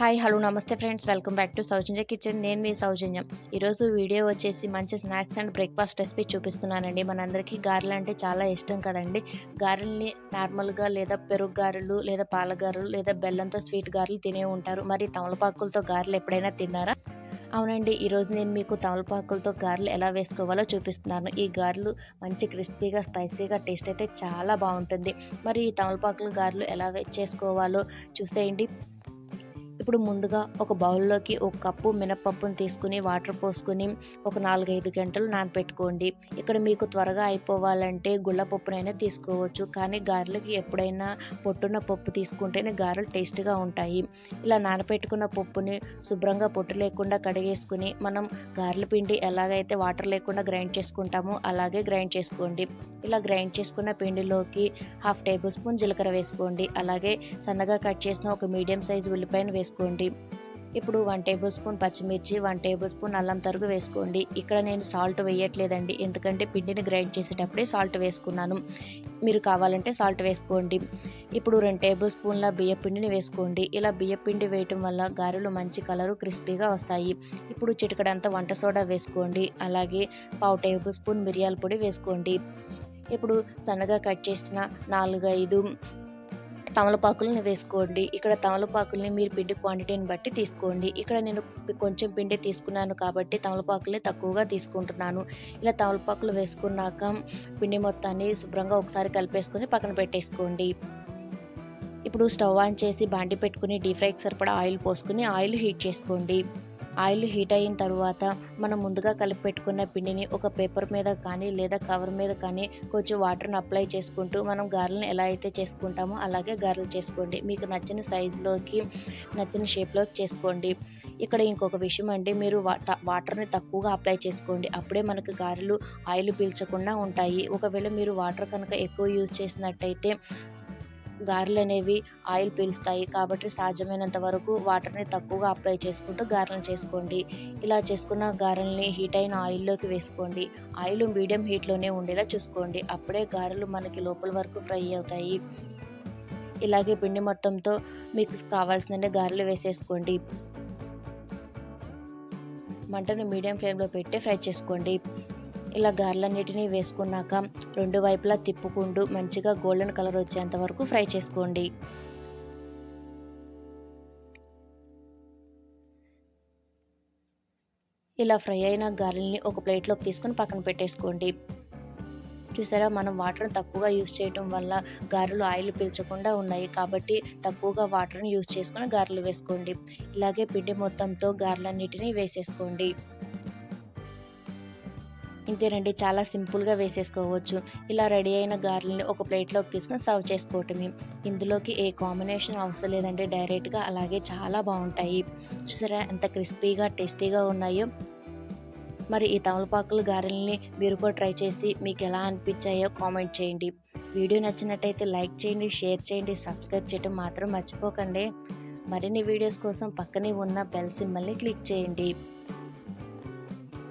Hi hello నమస్తే friends. Welcome back to Soujanya kitchen. నేను మీ సౌజన్యం. ఈరోజు వీడియో వచ్చేసి మంచి స్నాక్స్ అండ్ బ్రేక్ఫాస్ట్ రెసిపీ చూపిస్తున్నానండి. మనందరికీ గారెలు అంటే చాలా ఇష్టం కదండి. గారెల్ని నార్మల్గా లేదా పెరుగు గారెలు లేదా పాల గారెలు లేదా బెల్లంతో స్వీట్ గారెలు తినే ఉంటారు. మరి తమలపాకులతో గారెలు ఎప్పుడైనా తిన్నారా? అవునండి. ఈరోజు నేను మీకు తమలపాకులతో గారెలు ఎలా వేసుకోవాలో చూపిస్తున్నాను. ఈ గారెలు మంచి క్రిస్పీగా స్పైసీగా టేస్ట్ అయితే చాలా బాగుంటుంది. మరి ఈ తమలపాకుల గారెలు ఎలా చేసుకోవాలో చూసేయండి. ఇప్పుడు ముందుగా ఒక బౌల్లోకి ఒక కప్పు మినపప్పును తీసుకుని వాటర్ పోసుకుని ఒక నాలుగైదు గంటలు నానపెట్టుకోండి. ఇక్కడ మీకు త్వరగా అయిపోవాలంటే గుళ్ళపప్పునైనా తీసుకోవచ్చు. కానీ గారెలకి ఎప్పుడైనా పొట్టున్న పప్పు తీసుకుంటేనే గారెలు టేస్ట్గా ఉంటాయి. ఇలా నానపెట్టుకున్న పప్పుని శుభ్రంగా పొట్టు లేకుండా కడిగేసుకుని మనం గారెల పిండి ఎలాగైతే వాటర్ లేకుండా గ్రైండ్ చేసుకుంటామో అలాగే గ్రైండ్ చేసుకోండి. ఇలా గ్రైండ్ చేసుకున్న పిండిలోకి హాఫ్ టేబుల్ స్పూన్ జీలకర్ర వేసుకోండి. అలాగే సన్నగా కట్ చేసిన ఒక మీడియం సైజు ఉల్లిపాయను వేసుకోండి వేసుకోండి. ఇప్పుడు వన్ టేబుల్ స్పూన్ పచ్చిమిర్చి వన్ టేబుల్ స్పూన్ అల్లం తరుగు వేసుకోండి. ఇక్కడ నేను సాల్ట్ వేయట్లేదండి. ఎందుకంటే పిండిని గ్రైండ్ చేసేటప్పుడే సాల్ట్ వేసుకున్నాను. మీరు కావాలంటే సాల్ట్ వేసుకోండి. ఇప్పుడు రెండు టేబుల్ స్పూన్ల బియ్య పిండిని వేసుకోండి. ఇలా బియ్య పిండి వేయటం వల్ల గారెలు మంచి కలరు క్రిస్పీగా వస్తాయి. ఇప్పుడు చిటికడంతా వంట సోడా వేసుకోండి. అలాగే పావు టేబుల్ స్పూన్ మిరియాల పొడి వేసుకోండి. ఇప్పుడు సన్నగా కట్ చేసిన నాలుగైదు తమలపాకులను వేసుకోండి. ఇక్కడ తమలపాకుల్ని మీరు పిండి క్వాంటిటీని బట్టి తీసుకోండి. ఇక్కడ నేను కొంచెం పిండి తీసుకున్నాను కాబట్టి తమలపాకులే తక్కువగా తీసుకుంటున్నాను. ఇలా తమలపాకులు వేసుకున్నాక పిండి మొత్తాన్ని శుభ్రంగా ఒకసారి కలిపేసుకొని పక్కన పెట్టేసుకోండి. ఇప్పుడు స్టవ్ ఆన్ చేసి బాండి పెట్టుకుని డీప్ ఫ్రైకి సరిపడా ఆయిల్ పోసుకుని ఆయిల్ హీట్ చేసుకోండి. ఆయిల్ హీట్ అయిన తర్వాత మనం ముందుగా కలిపి పెట్టుకున్న పిండిని ఒక పేపర్ మీద కానీ లేదా కవర్ మీద కానీ కొంచెం వాటర్ని అప్లై చేసుకుంటూ మనం గారెలను ఎలా అయితే చేసుకుంటామో అలాగే గారెలు చేసుకోండి. మీకు నచ్చిన సైజులోకి నచ్చిన షేప్లోకి చేసుకోండి. ఇక్కడ ఇంకొక విషయం అండి మీరు వాటర్ని తక్కువగా అప్లై చేసుకోండి. అప్పుడే మనకు గారెలు ఆయిల్ పీల్చకుండా ఉంటాయి. ఒకవేళ మీరు వాటర్ కనుక ఎక్కువ యూజ్ చేసినట్టయితే గారెలు అనేవి ఆయిల్ పీలుస్తాయి కాబట్టి సాధ్యమైనంత వరకు వాటర్ని తక్కువగా అప్లై చేసుకుంటూ గారెలు చేసుకోండి. ఇలా చేసుకున్న గారెల్ని హీట్ అయిన ఆయిల్లోకి వేసుకోండి. ఆయిల్ మీడియం హీట్లోనే ఉండేలా చూసుకోండి. అప్పుడే గారెలు మనకి లోపల వరకు ఫ్రై అవుతాయి. ఇలాగే పిండి మొత్తంతో మీకు కావాల్సిన గారెలు వేసేసుకోండి. మంటను మీడియం ఫ్లేమ్లో పెట్టి ఫ్రై చేసుకోండి. ఇలా గార్లన్నిటిని వేసుకున్నాక రెండు వైపులా తిప్పుకుంటూ మంచిగా గోల్డెన్ కలర్ వచ్చేంత వరకు ఫ్రై చేసుకోండి. ఇలా ఫ్రై అయిన గారెల్ని ఒక ప్లేట్లోకి తీసుకొని పక్కన పెట్టేసుకోండి. చూసారా మనం వాటర్ని తక్కువగా యూజ్ చేయటం వల్ల గారెలు ఆయిల్ పీల్చకుండా ఉన్నాయి కాబట్టి తక్కువగా వాటర్ని యూజ్ చేసుకుని గారెలు వేసుకోండి. ఇలాగే పిండి మొత్తంతో గారెలన్నిటినీ వేసేసుకోండి. ఇంతేనండి చాలా సింపుల్గా వేసేసుకోవచ్చు. ఇలా రెడీ అయిన గారెల్ని ఒక ప్లేట్లోకి తీసుకొని సర్వ్ చేసుకోవటమే. ఇందులోకి ఏ కాంబినేషన్ అవసరం లేదండి డైరెక్ట్గా అలాగే చాలా బాగుంటాయి. చూసారా ఎంత క్రిస్పీగా టేస్టీగా ఉన్నాయో. మరి ఈ తమలపాకులు గారెల్ని మీరు కూడా ట్రై చేసి మీకు ఎలా అనిపించాయో కామెంట్ చేయండి. వీడియో నచ్చినట్టయితే లైక్ చేయండి షేర్ చేయండి సబ్స్క్రైబ్ చేయడం మాత్రం మర్చిపోకండి. మరిన్ని వీడియోస్ కోసం పక్కనే ఉన్న బెల్ సింబల్ని క్లిక్ చేయండి.